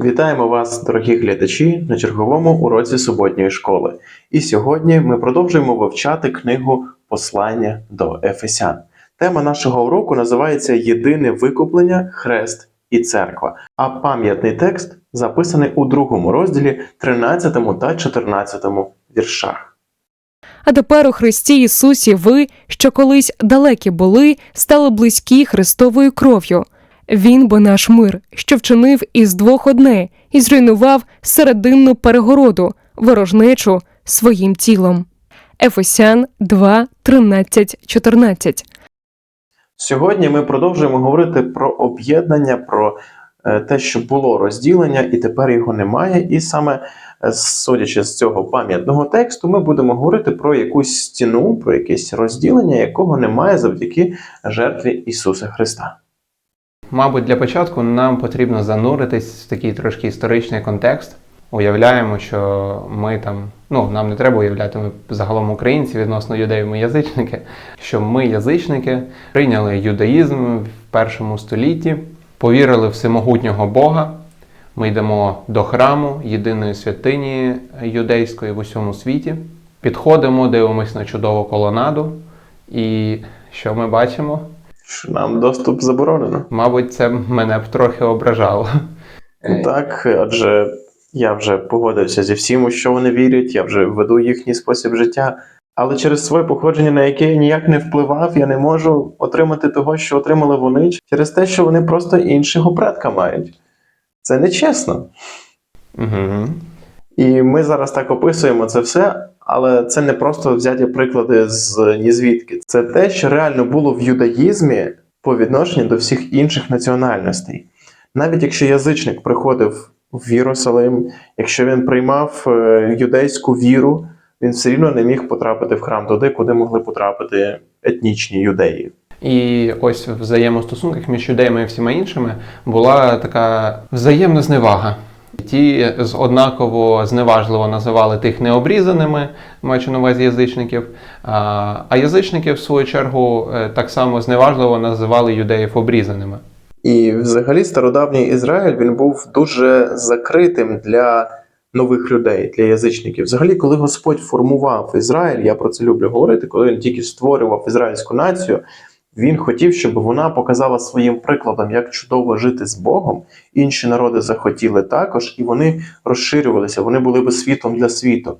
Вітаємо вас, дорогі глядачі, на черговому уроці суботньої школи. І сьогодні ми продовжуємо вивчати книгу Послання до Ефесян. Тема нашого уроку називається Єдине викуплення, хрест і церква. А пам'ятний текст записаний у другому розділі, 13 та 14 віршах. А тепер у Христі Ісусі ви, що колись далекі були, стали близькі Христовою кров'ю. Він бо наш мир, що вчинив із двох одне і зруйнував серединну перегороду, ворожнечу своїм тілом. Ефесян 2, 13, 14 Сьогодні ми продовжуємо говорити про об'єднання, про е, те, що було розділення, і тепер його немає. І саме е, судячи з цього пам'ятного тексту, ми будемо говорити про якусь стіну, про якесь розділення, якого немає завдяки жертві Ісуса Христа. Мабуть, для початку нам потрібно зануритись в такий трошки історичний контекст. Уявляємо, що ми там, ну нам не треба уявляти, ми загалом українці відносно юдеїв, ми язичники. Що ми, язичники, прийняли юдаїзм в першому столітті, повірили в всемогутнього Бога. Ми йдемо до храму, єдиної святині юдейської в усьому світі. Підходимо, дивимося на чудову колонаду, і що ми бачимо? Що нам доступ заборонено. Мабуть, це мене б трохи ображало. Ну, Так, адже я вже погодився зі всім, у що вони вірять, я вже веду їхній спосіб життя. Але через своє походження, на яке я ніяк не впливав, я не можу отримати того, що отримали вони, через те, що вони просто іншого предка мають. Це нечесно. Угу. І ми зараз так описуємо це все, але це не просто взяті приклади з нізвідки. Це те, що реально було в юдаїзмі по відношенню до всіх інших національностей. Навіть якщо язичник приходив в Єрусалим, якщо він приймав е, юдейську віру, він все рівно не міг потрапити в храм туди, куди могли потрапити етнічні юдеї. І ось в взаємостосунках між юдеями і всіма іншими була така взаємна зневага. Ті з однаково зневажливо називали тих необрізаними, маючи на увазі язичників. А, язичники, в свою чергу, е, так само зневажливо називали юдеїв обрізаними. І взагалі стародавній Ізраїль він був дуже закритим для нових людей, для язичників. Взагалі, коли Господь формував Ізраїль, я про це люблю говорити, коли він тільки створював ізраїльську націю, він хотів, щоб вона показала своїм прикладом, як чудово жити з Богом. Інші народи захотіли також, і вони розширювалися, вони були би світом для світу.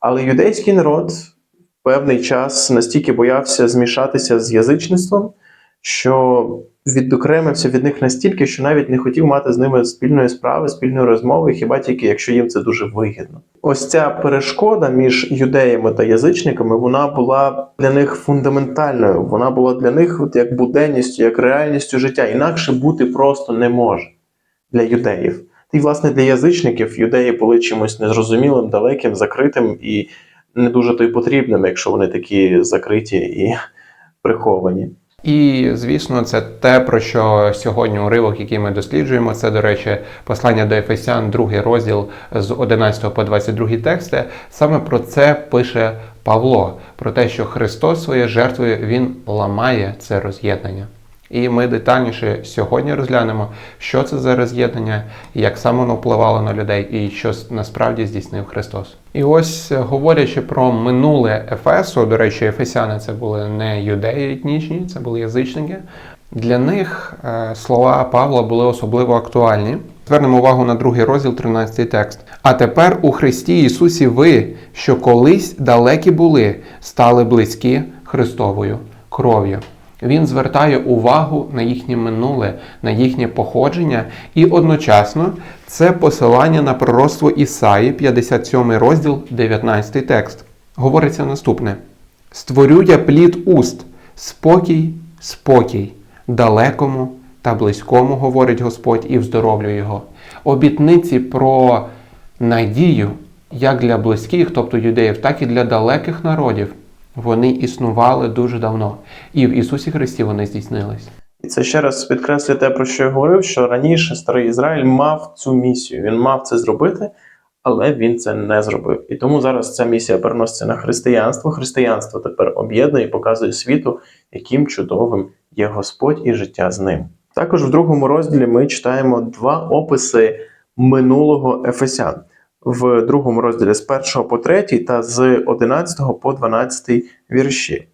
Але юдейський народ певний час настільки боявся змішатися з язичництвом, що відокремився від них настільки, що навіть не хотів мати з ними спільної справи, спільної розмови, хіба тільки якщо їм це дуже вигідно. Ось ця перешкода між юдеями та язичниками вона була для них фундаментальною. Вона була для них от як буденністю, як реальністю життя. Інакше бути просто не може для юдеїв. І, власне, для язичників юдеї були чимось незрозумілим, далеким, закритим і не дуже то й потрібним, якщо вони такі закриті і приховані. І, звісно, це те, про що сьогодні уривок, який ми досліджуємо, це, до речі, послання до Ефесян, другий розділ з 11 по 22 тексти. Саме про це пише Павло, про те, що Христос своєю жертвою Він ламає це роз'єднання. І ми детальніше сьогодні розглянемо, що це за роз'єднання, як саме воно впливало на людей, і що насправді здійснив Христос. І ось е, говорячи про минуле Ефесу, до речі, Ефесяни це були не юдеї етнічні, це були язичники. Для них е, слова Павла були особливо актуальні. Звернемо увагу на другий розділ, 13 текст. А тепер у Христі Ісусі ви, що колись далекі були, стали близькі Христовою кров'ю. Він звертає увагу на їхнє минуле, на їхнє походження, і одночасно це посилання на пророцтво Ісаї, 57 розділ, 19 текст. Говориться наступне: Створю я плід уст, спокій, спокій, далекому та близькому, говорить Господь, і вздоровлю його. Обітниці про надію як для близьких, тобто юдеїв, так і для далеких народів. Вони існували дуже давно, і в Ісусі Христі вони здійснились. І це ще раз підкреслює те, про що я говорив, що раніше старий Ізраїль мав цю місію. Він мав це зробити, але він це не зробив. І тому зараз ця місія переноситься на християнство. Християнство тепер об'єднує і показує світу, яким чудовим є Господь і життя з ним. Також в другому розділі ми читаємо два описи минулого Ефесян в другому розділі з 1 по 3 та з 11 по 12 вірші.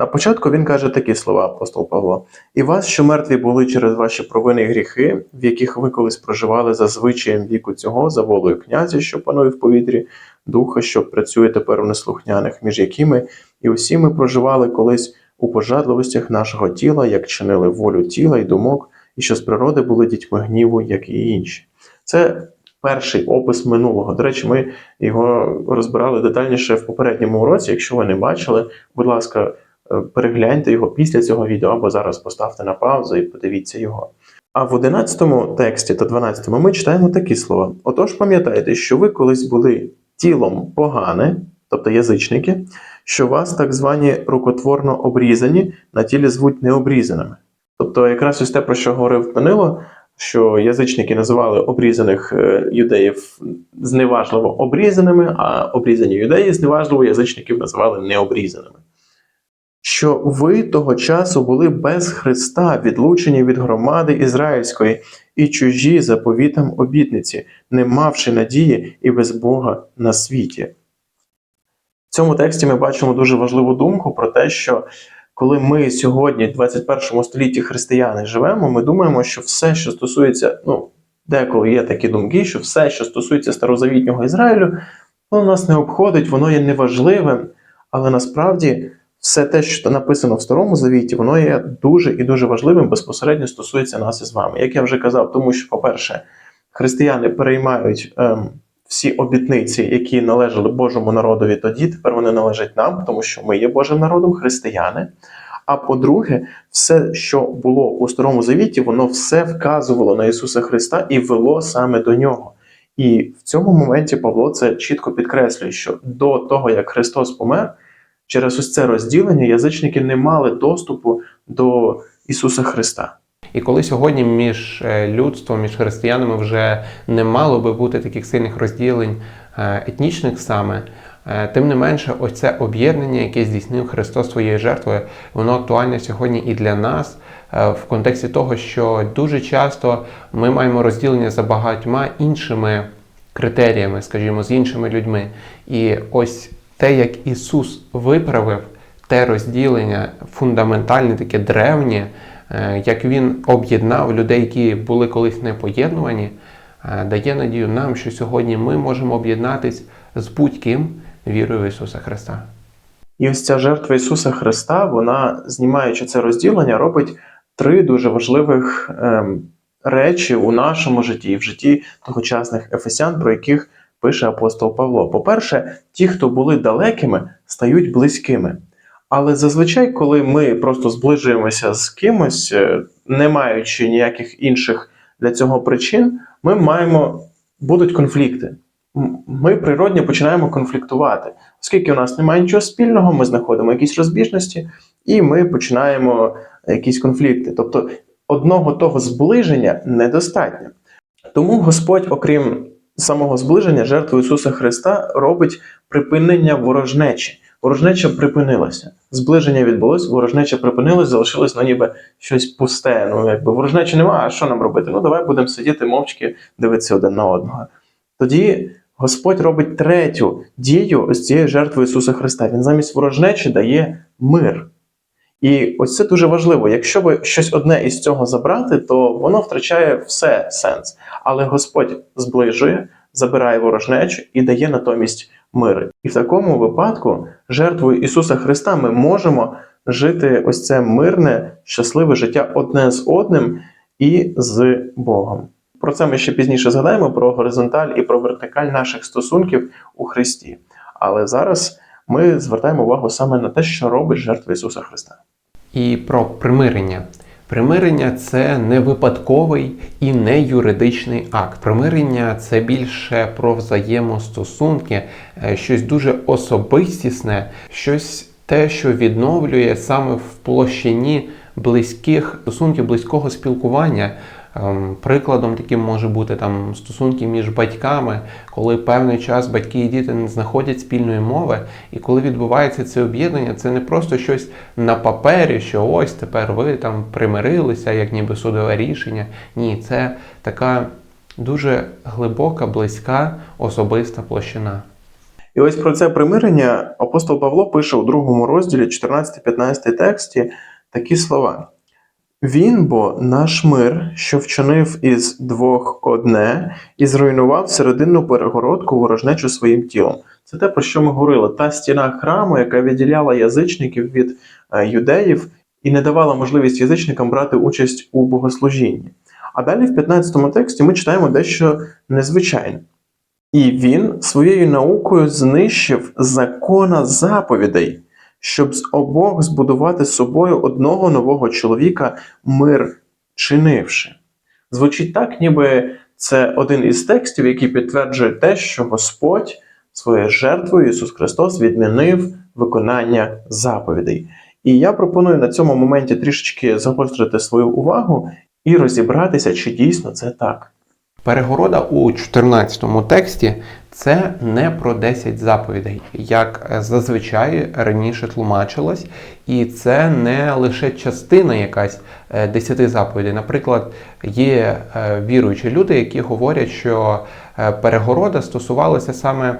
На початку він каже такі слова, апостол Павло: І вас, що мертві були через ваші провини і гріхи, в яких ви колись проживали за звичаєм віку цього, за волею князя, що панує в повітрі, духа, що працює тепер у неслухняних, між якими і усі ми проживали колись у пожадливостях нашого тіла, як чинили волю тіла і думок, і що з природи були дітьми гніву, як і інші. Це перший опис минулого. До речі, ми його розбирали детальніше в попередньому уроці. Якщо ви не бачили, будь ласка, е, перегляньте його після цього відео або зараз поставте на паузу і подивіться його. А в 11 тексті та 12 ми читаємо такі слова: Отож, пам'ятайте, що ви колись були тілом погане, тобто язичники, що вас так звані рукотворно обрізані на тілі звуть необрізаними. Тобто, якраз ось те, про що говорив Данило, що язичники називали обрізаних е, юдеїв зневажливо обрізаними, а обрізані юдеї зневажливо язичників називали необрізаними. Що ви того часу були без Христа, відлучені від громади ізраїльської і чужі заповітам обітниці, не мавши надії і без Бога на світі. В цьому тексті ми бачимо дуже важливу думку про те, що коли ми сьогодні, в 21 столітті християни, живемо, ми думаємо, що все, що стосується, ну, деколи є такі думки, що все, що стосується старозавітнього Ізраїлю, воно нас не обходить, воно є неважливим, але насправді все те, що написано в Старому Завіті, воно є дуже і дуже важливим, безпосередньо стосується нас із вами. Як я вже казав, тому що, по-перше, християни переймають ем, всі обітниці, які належали Божому народові тоді, тепер вони належать нам, тому що ми є Божим народом, християни. А по-друге, все, що було у Старому Завіті, воно все вказувало на Ісуса Христа і вело саме до нього. І в цьому моменті Павло це чітко підкреслює, що до того, як Христос помер, через ось це розділення язичники не мали доступу до Ісуса Христа. І коли сьогодні між е, людством, між християнами вже не мало би бути таких сильних розділень е, етнічних саме, е, тим не менше, ось це об'єднання, яке здійснив Христос своєю жертвою, воно актуальне сьогодні і для нас в контексті того, що дуже часто ми маємо розділення за багатьма іншими критеріями, скажімо, з іншими людьми. І ось те, як Ісус виправив те розділення фундаментальне, таке древнє, як Він об'єднав людей, які були колись не поєднувані, е, дає надію нам, що сьогодні ми можемо об'єднатись з будь-ким вірою в Ісуса Христа. І ось ця жертва Ісуса Христа, вона, знімаючи це розділення, робить три дуже важливих ем, речі у нашому житті, і в житті тогочасних ефесян, про яких пише апостол Павло. По-перше, ті, хто були далекими, стають близькими. Але зазвичай, коли ми просто зближуємося з кимось, е, не маючи ніяких інших для цього причин, ми маємо будуть конфлікти. Ми природньо починаємо конфліктувати, оскільки у нас немає нічого спільного, ми знаходимо якісь розбіжності, і ми починаємо якісь конфлікти. Тобто одного того зближення недостатньо. Тому Господь, окрім самого зближення, жертву Ісуса Христа робить припинення ворожнечі. Ворожнеча припинилася. Зближення відбулось, ворожнеча припинилась, залишилось ну, ніби щось пусте. Ну, якби ворожнечі немає, а що нам робити? Ну, давай будемо сидіти мовчки, дивитися один на одного. Тоді Господь робить третю дію ось цієї жертви Ісуса Христа. Він замість ворожнечі дає мир. І ось це дуже важливо. Якщо би щось одне із цього забрати, то воно втрачає все сенс. Але Господь зближує, забирає ворожнечу і дає натомість мир. І в такому випадку жертвою Ісуса Христа ми можемо жити ось це мирне, щасливе життя одне з одним і з Богом. Про це ми ще пізніше згадаємо про горизонталь і про вертикаль наших стосунків у Христі. Але зараз ми звертаємо увагу саме на те, що робить жертва Ісуса Христа. І про примирення. Примирення це не випадковий і не юридичний акт. Примирення це більше про взаємостосунки, е, щось дуже особистісне, щось те, що відновлює саме в площині близьких стосунків, близького спілкування. Ем, Прикладом таким може бути там стосунки між батьками, коли певний час батьки і діти не знаходять спільної мови, і коли відбувається це об'єднання, це не просто щось на папері, що ось тепер ви там примирилися, як ніби судове рішення. Ні, це така дуже глибока, близька, особиста площина. І ось про це примирення апостол Павло пише у другому розділі 14-15 тексті такі слова. Він бо наш мир, що вчинив із двох одне, і зруйнував серединну перегородку ворожнечу своїм тілом. Це те, про що ми говорили. Та стіна храму, яка відділяла язичників від е, юдеїв і не давала можливість язичникам брати участь у богослужінні. А далі в 15 тексті ми читаємо дещо незвичайне. І він своєю наукою знищив закона заповідей, щоб з обох збудувати з собою одного нового чоловіка, мир чинивши. Звучить так, ніби це один із текстів, який підтверджує те, що Господь своєю жертвою Ісус Христос відмінив виконання заповідей. І я пропоную на цьому моменті трішечки загострити свою увагу і розібратися, чи дійсно це так. Перегорода у 14 тексті це не про 10 заповідей, як е, зазвичай раніше тлумачилось, і це не лише частина якась е, 10 заповідей. Наприклад, є е, віруючі люди, які говорять, що е, перегорода стосувалася саме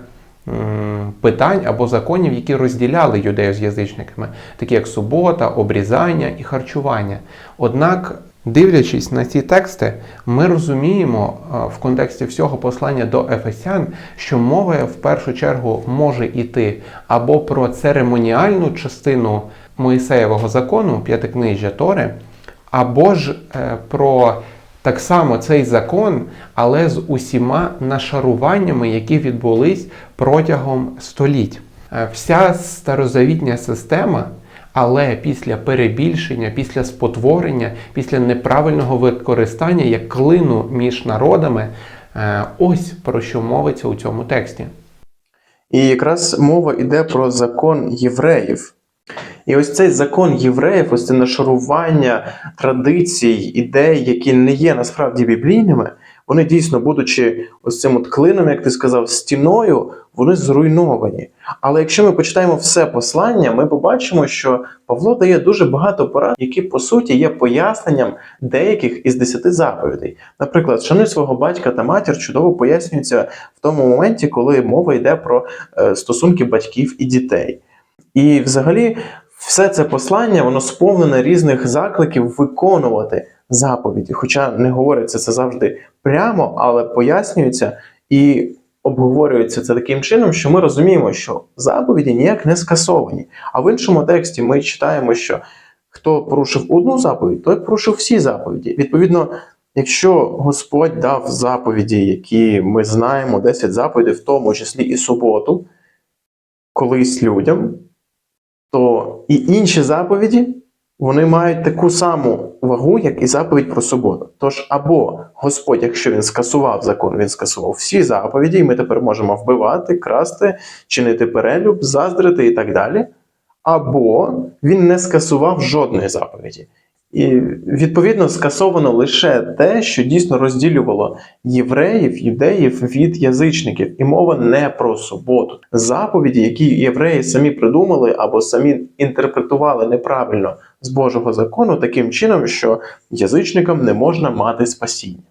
питань або законів, які розділяли юдеїв з язичниками, такі як субота, обрізання і харчування. Однак, дивлячись на ці тексти, ми розуміємо е, в контексті всього послання до Ефесян, що мова в першу чергу може йти або про церемоніальну частину Моїсеєвого закону, п'ятикнижжя Тори, або ж е, про так само цей закон, але з усіма нашаруваннями, які відбулись протягом століть. Е, Вся старозавітня система, але після перебільшення, після спотворення, після неправильного використання як клину між народами, е, ось про що мовиться у цьому тексті. І якраз мова йде про закон євреїв. І ось цей закон євреїв, ось це нашарування традицій, ідей, які не є насправді біблійними, вони дійсно, будучи ось цим от клином, як ти сказав, стіною, вони зруйновані. Але якщо ми почитаємо все послання, ми побачимо, що Павло дає дуже багато порад, які по суті є поясненням деяких із десяти заповідей. Наприклад, шануй свого батька та матір чудово пояснюється в тому моменті, коли мова йде про е, стосунки батьків і дітей. І взагалі, все це послання воно сповнене різних закликів виконувати заповіді. Хоча не говориться це завжди прямо, але пояснюється і обговорюється це таким чином, що ми розуміємо, що заповіді ніяк не скасовані. А в іншому тексті ми читаємо, що хто порушив одну заповідь, той порушив всі заповіді. Відповідно, якщо Господь дав заповіді, які ми знаємо, 10 заповідей, в тому числі і суботу, колись людям, то і інші заповіді вони мають таку саму вагу, як і заповідь про суботу. Тож, або Господь, якщо він скасував закон, він скасував всі заповіді, і ми тепер можемо вбивати, красти, чинити перелюб, заздрити і так далі. Або він не скасував жодної заповіді. І відповідно скасовано лише те, що дійсно розділювало євреїв, юдеїв від язичників, і мова не про суботу. Заповіді, які євреї самі придумали або самі інтерпретували неправильно з Божого закону, таким чином, що язичникам не можна мати спасіння.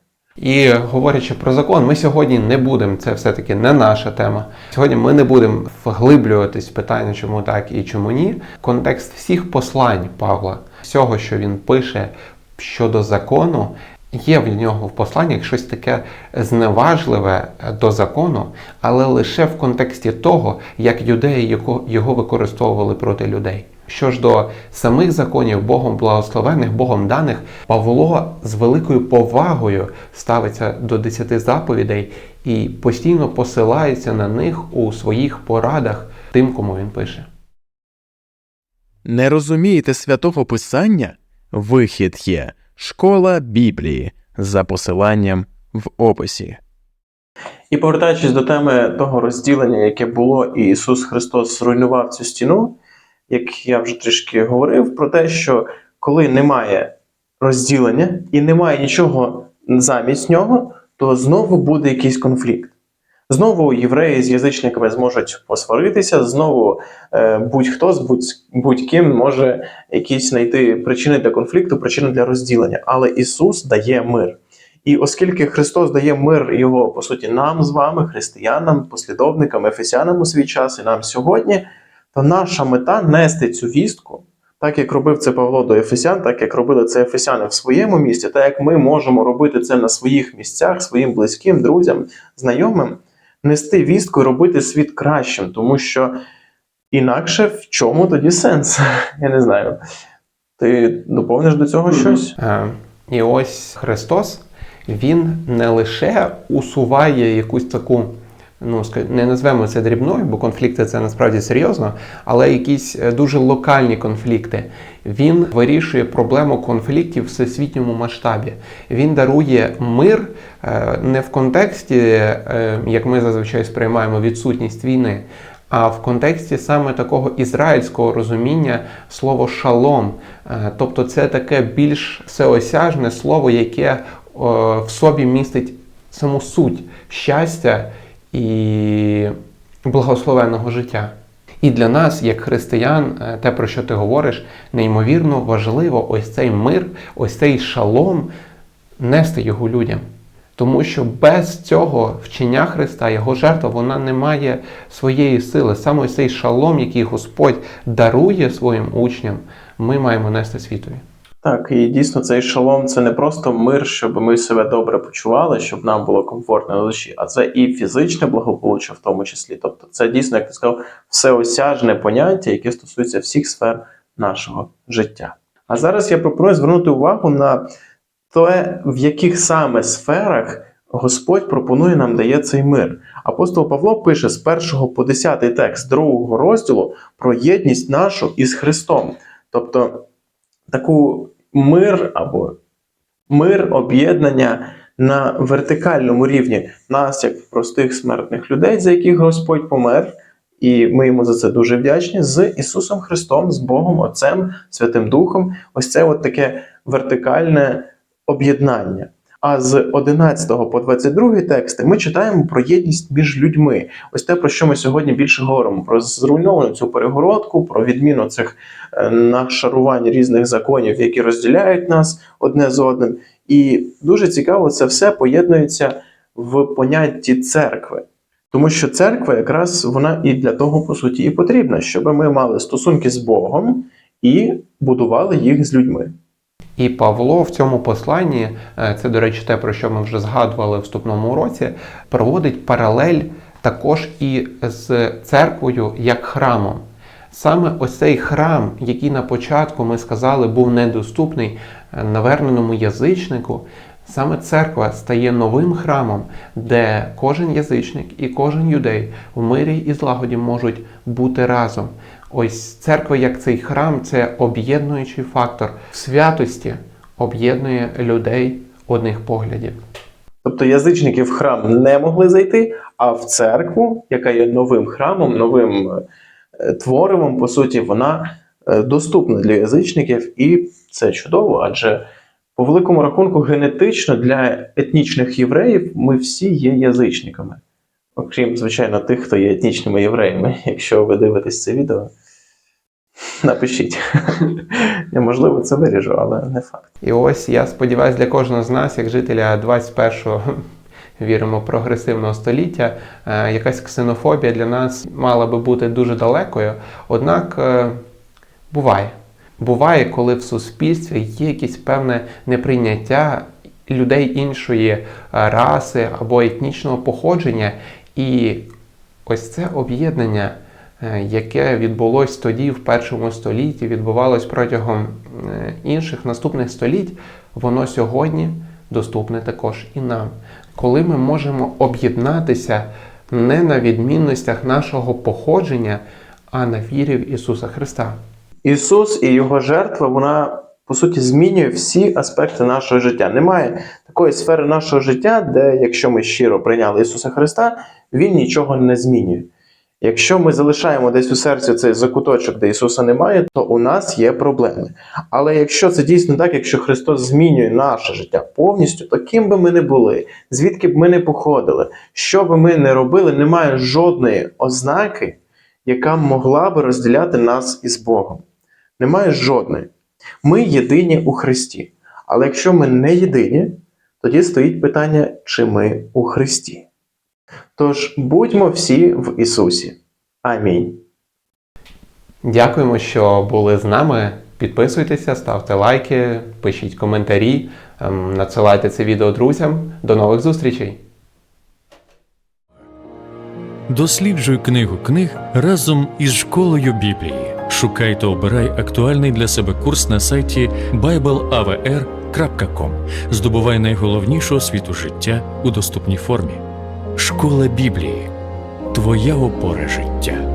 І говорячи про закон, ми сьогодні не будемо, це все-таки не наша тема. Сьогодні ми не будемо вглиблюватись в питання, чому так і чому ні. Контекст всіх послань Павла, всього, що він пише щодо закону, є в нього в посланнях щось таке зневажливе до закону, але лише в контексті того, як юдеї його- використовували проти людей. Що ж до самих законів Богом благословених, Богом даних, Павло з великою повагою ставиться до десяти заповідей і постійно посилається на них у своїх порадах тим, кому він пише. Не розумієте святого Писання? Вихід є Школа Біблії за посиланням в описі. І повертаючись до теми того розділення, яке було, і Ісус Христос зруйнував цю стіну, як я вже трішки говорив, про те, що коли немає розділення і немає нічого замість нього, то знову буде якийсь конфлікт. Знову євреї з язичниками зможуть посваритися, знову е, будь-хто з будь, будь-ким може якісь знайти причини для конфлікту, причини для розділення. Але Ісус дає мир. І оскільки Христос дає мир його, по суті, нам з вами, християнам, послідовникам, ефесянам у свій час і нам сьогодні, то наша мета нести цю вістку, так як робив це Павло до Ефесян, так як робили це Ефесяни в своєму місті, так як ми можемо робити це на своїх місцях, своїм близьким, друзям, знайомим, нести вістку і робити світ кращим, тому що інакше в чому тоді сенс? Я не знаю. Ти доповниш до цього щось? Е, І ось Христос, Він не лише усуває якусь таку, ну не назвемо це дрібною, бо конфлікти це насправді серйозно, але якісь е, дуже локальні конфлікти. Він вирішує проблему конфліктів в всесвітньому масштабі. Він дарує мир е, не в контексті, е, як ми зазвичай сприймаємо відсутність війни. А в контексті саме такого ізраїльського розуміння слово шалом, тобто це таке більш всеосяжне слово, яке в собі містить саму суть щастя і благословенного життя. І для нас, як християн, е, те, про що ти говориш, неймовірно важливо ось цей мир, ось цей шалом нести його людям. Тому що без цього вчення Христа, його жертва, вона не має своєї сили. Саме ось цей шалом, який Господь дарує своїм учням, ми маємо нести світові. Так, і дійсно цей шалом це не просто мир, щоб ми себе добре почували, щоб нам було комфортно на душі, а це і фізичне благополуччя в тому числі. Тобто, це дійсно, як ти сказав, всеосяжне поняття, яке стосується всіх сфер нашого життя. А зараз я пропоную звернути увагу на те, в яких саме сферах Господь пропонує нам дає цей мир. Апостол Павло пише з 1 по 10 текст другого розділу про єдність нашу із Христом. Тобто таку мир або мир, об'єднання на вертикальному рівні нас, як простих смертних людей, за яких Господь помер, і ми йому за це дуже вдячні, з Ісусом Христом, з Богом, Отцем, Святим Духом. Ось це от таке вертикальне об'єднання. А з 11 по 22 тексти ми читаємо про єдність між людьми. Ось те, про що ми сьогодні більше говоримо: про зруйновану цю перегородку, про відміну цих е, нашарувань різних законів, які розділяють нас одне з одним. І дуже цікаво, це все поєднується в понятті церкви. Тому що церква якраз вона і для того, по суті, і потрібна, щоб ми мали стосунки з Богом і будували їх з людьми. І Павло в цьому посланні, е, це, до речі, те, про що ми вже згадували в вступному уроці, проводить паралель також і з церквою як храмом. Саме ось цей храм, який на початку ми сказали, був недоступний е, наверненому язичнику, саме церква стає новим храмом, де кожен язичник і кожен юдей в мирі і злагоді можуть бути разом. Ось церква, як цей храм, це об'єднуючий фактор в святості, об'єднує людей одних поглядів. Тобто язичники в храм не могли зайти, а в церкву, яка є новим храмом, новим е, творивом, по суті, вона е, доступна для язичників, і це чудово, адже по великому рахунку, генетично для етнічних євреїв ми всі є язичниками. Окрім, звичайно, тих, хто є етнічними євреями. Якщо ви дивитесь це відео, напишіть. Я, можливо, це виріжу, але не факт. І ось я сподіваюся, для кожного з нас, як жителя 21-го, віримо, прогресивного століття, е, якась ксенофобія для нас мала би бути дуже далекою. Однак е, буває. Буває, коли в суспільстві є якесь певне неприйняття людей іншої е, раси або етнічного походження, і ось це об'єднання, е, яке відбулось тоді, в першому столітті, відбувалось протягом е, інших наступних століть, воно сьогодні доступне також і нам. Коли ми можемо об'єднатися не на відмінностях нашого походження, а на вірі в Ісуса Христа. Ісус і Його жертва, вона по суті змінює всі аспекти нашого життя. Немає такої сфери нашого життя, де, якщо ми щиро прийняли Ісуса Христа, Він нічого не змінює. Якщо ми залишаємо десь у серці цей закуточок, де Ісуса немає, то у нас є проблеми. Але якщо це дійсно так, якщо Христос змінює наше життя повністю, то ким би ми не були, звідки б ми не походили, що би ми не робили, немає жодної ознаки, яка могла би розділяти нас із Богом. Немає жодної. Ми єдині у Христі. Але якщо ми не єдині, тоді стоїть питання, чи ми у Христі. Тож будьмо всі в Ісусі. Амінь. Дякуємо, що були з нами. Підписуйтеся, ставте лайки, пишіть коментарі, ем, надсилайте це відео друзям. До нових зустрічей! Досліджуй книгу книг разом із школою Біблії. Шукай та обирай актуальний для себе курс на сайті bibleavr.com. Здобувай найголовнішу освіту життя у доступній формі. Школа Біблії. Твоя опора життя.